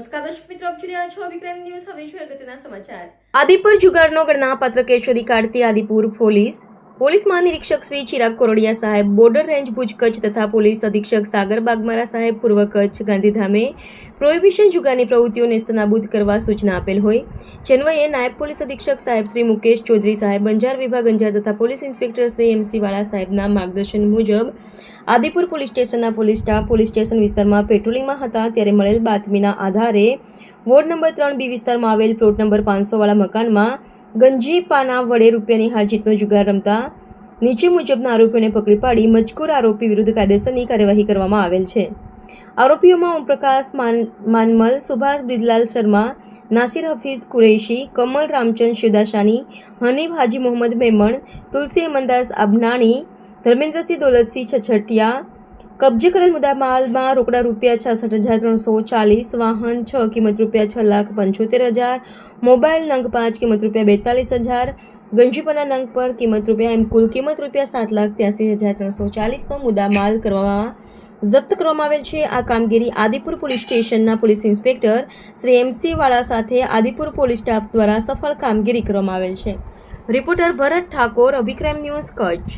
નમસ્કાર દર્શક મિત્રો, આપ જોઈ રહ્યા છો વિક્રમ ન્યૂઝ. હવે જોઈએ અગત્યના સમાચાર. આદિપુર જુગારનો ગણનાપત્ર કેસ શોધી કાઢતી આદિપુર પોલીસ પોલીસ મહાનિરીક્ષક શ્રી ચિરાગ કોરડિયા સાહેબ, બોર્ડર રેન્જ ભુજ કચ્છ તથા પોલીસ અધિક્ષક સાગર બાગમારા સાહેબ, પૂર્વ કચ્છ ગાંધીધામે પ્રોહિબિશન જુગારની પ્રવૃત્તિઓ નેસ્તનાબૂદ કરવા સૂચના આપેલ હોય. જેન્વયે નાયબ પોલીસ અધિક્ષક સાહેબ શ્રી મુકેશ ચૌધરી સાહેબ, અંજાર વિભાગ અંજાર તથા પોલીસ ઇન્સ્પેક્ટર શ્રી એમસી વાળા સાહેબના માર્ગદર્શન મુજબ આદિપુર પોલીસ સ્ટેશનના પોલીસ સ્ટાફ પોલીસ સ્ટેશન વિસ્તારમાં પેટ્રોલિંગમાં હતા ત્યારે મળેલ બાતમીના આધારે વોર્ડ નંબર ત્રણ બી વિસ્તારમાં આવેલ પ્લોટ નંબર પાંચસોવાળા મકાનમાં ગંજી પાના વડે રૂપિયાની હારજીતનો જુગાર રમતા નીચે મુજબના આરોપીઓને પકડી પાડી મજકૂર આરોપી વિરુદ્ધ કાયદેસરની કાર્યવાહી કરવામાં આવેલ છે. આરોપીઓમાં ઓમપ્રકાશ માન, માનમલ, સુભાષ બિજલાલ શર્મા, નાસિર હફીઝ કુરૈશી, કમલ રામચંદ શિવદાસાની, હનીફ હાજી મોહમ્મદ મેમણ, તુલસી અમનદાસ અબનાણી ધર્મેન્દ્રસિંહ દોલતસિંહ છછટિયા કબજે કરેલ મુદ્દા માલમાં રોકડા રૂપિયા છાસઠ હજાર ત્રણસો ચાલીસ, વાહન છ કિંમત રૂપિયા છ લાખ પંચોતેર હજાર, મોબાઈલ નંગ પાંચ કિંમત રૂપિયા બેતાલીસ હજાર ગંજીપના નંગ પર કિંમત રૂપિયા એમ કુલ કિંમત રૂપિયા સાત લાખ ત્યાસી હજાર ત્રણસો ચાલીસનો મુદ્દા માલ કરવામાં જપ્ત કરવામાં આવેલ છે. આ કામગીરી આદિપુર પોલીસ સ્ટેશનના police inspector Shri MC Vala સાથે આદિપુર પોલીસ સ્ટાફ દ્વારા સફળ કામગીરી કરવામાં આવેલ છે. Reporter Bharat Thakor, Abhikram news Kutch.